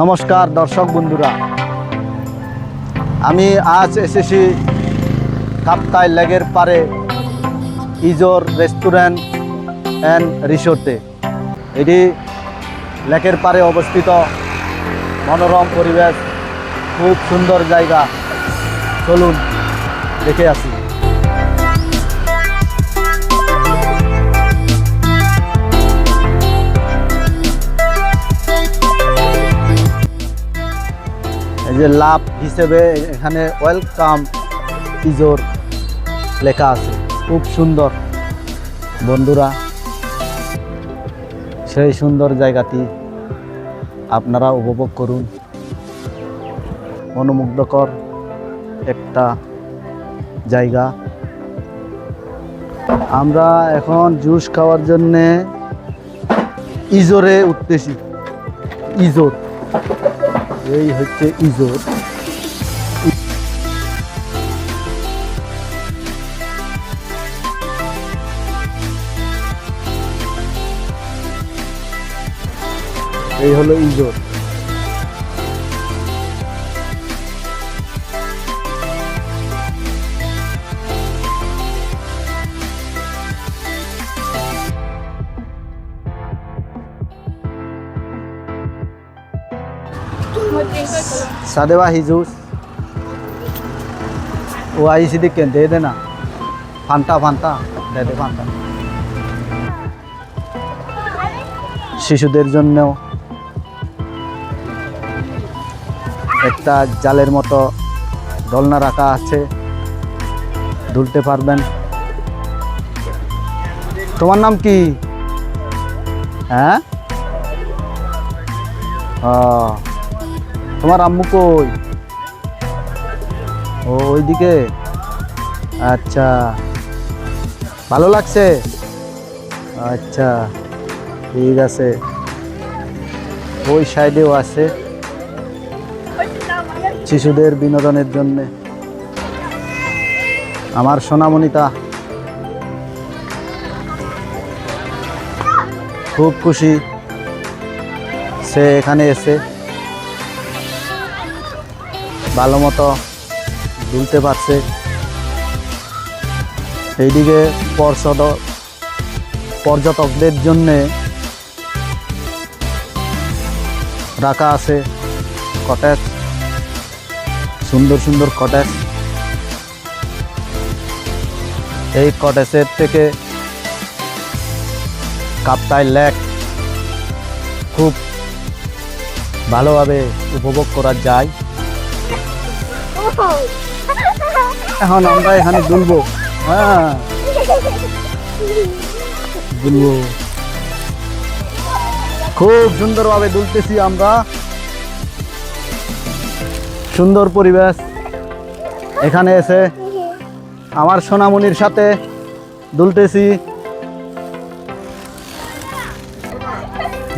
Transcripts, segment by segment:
নমস্কার, দর্শক বন্ধুরা। আমি আজ এসেছি কাপ্তাই লেগের পারে ইজোর রেস্টুরেন্ট অ্যান্ড রিসোর্টে। এটি লেকের পারে অবস্থিত। মনোরম পরিবেশ, খুব সুন্দর জায়গা। চলুন দেখে আসি। যে লাভ হিসেবে এখানে ওয়েলকাম ইজোর লেখা আছে। খুব সুন্দর। বন্ধুরা, সেই সুন্দর জায়গাটি আপনারা উপভোগ করুন। মনোমুগ্ধকর একটা জায়গা। আমরা এখন জুস খাওয়ার জন্যে ইজোরে উঠতেছি। ইজোর। এই হচ্ছে ইজোর। এই হলো ইজোর। सादेवा ही जूस वो आई सीधी के दे देना फांता फांता दे दे फांता শিশুদের জন্যও একটা জালের মতো দোলনা রাখা আছে দুলতে পারবেন তোমার নাম কি হ্যাঁ ও তোমার আম্মু কই? ও, ওইদিকে? আচ্ছা। ভালো লাগছে? আচ্ছা ঠিক আছে। ওই সাইডেও আছে। শিশুদের বিনোদনের জন্যে। আমার সোনামণিতা। খুব খুশি। সে এখানে এসে ভালো মতো দুলতে পারছে। এইদিকে পর্ষদ, পর্যটকদের জন্যে রাখা আছে কটেজ সুন্দর সুন্দর কটেজ এই কটেজের থেকে কাপ্তাই লেক খুব ভালোভাবে উপভোগ করা যায়। এখন আমরা এখানে দুলবো। হ্যাঁ। দুলবো। খুব সুন্দরভাবে দুলতেছি আমরা। সুন্দর পরিবেশ। এখানে এসে আমার সোনামণির সাথে দুলতেছি।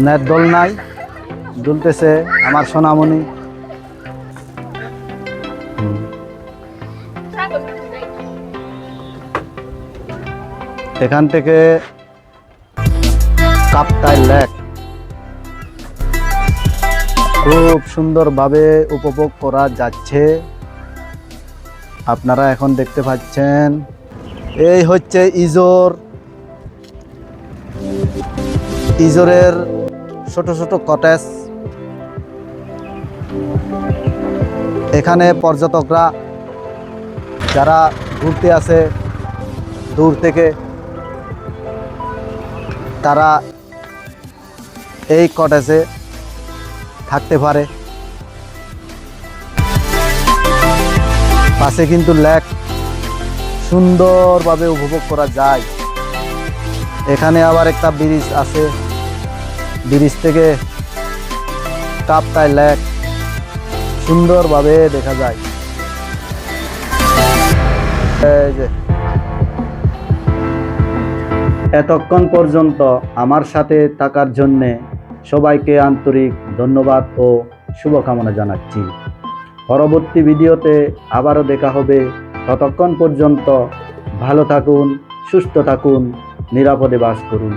নেট দোল নাই। দুলতেছে আমার সোনামণি। এখান থেকে কাপ্তাই লেক। খুব সুন্দরভাবে উপভোগ করা যাচ্ছে। আপনারা এখন দেখতে পাচ্ছেন, এই হচ্ছে ইজোর। ইজোরের ছোট ছোট কটেজ। এখানে পর্যটকরা যারা ঘুরতে আসে দূর থেকে, তারা এই কটেজে থাকতে পারে। পাশে কিন্তু লেক সুন্দরভাবে উপভোগ করা যায়। এখানে আবার একটা ব্রিজ আছে। ব্রিজ থেকে কাপ্তাই লেক সুন্দরভাবে দেখা যায়। এতক্ষণ পর্যন্ত আমার সাথে থাকার জন্যে সবাইকে আন্তরিক ধন্যবাদ ও শুভকামনা জানাচ্ছি। পরবর্তী ভিডিওতে আবারও দেখা হবে। ততক্ষণ পর্যন্ত ভালো থাকুন, সুস্থ থাকুন, নিরাপদে বাস করুন।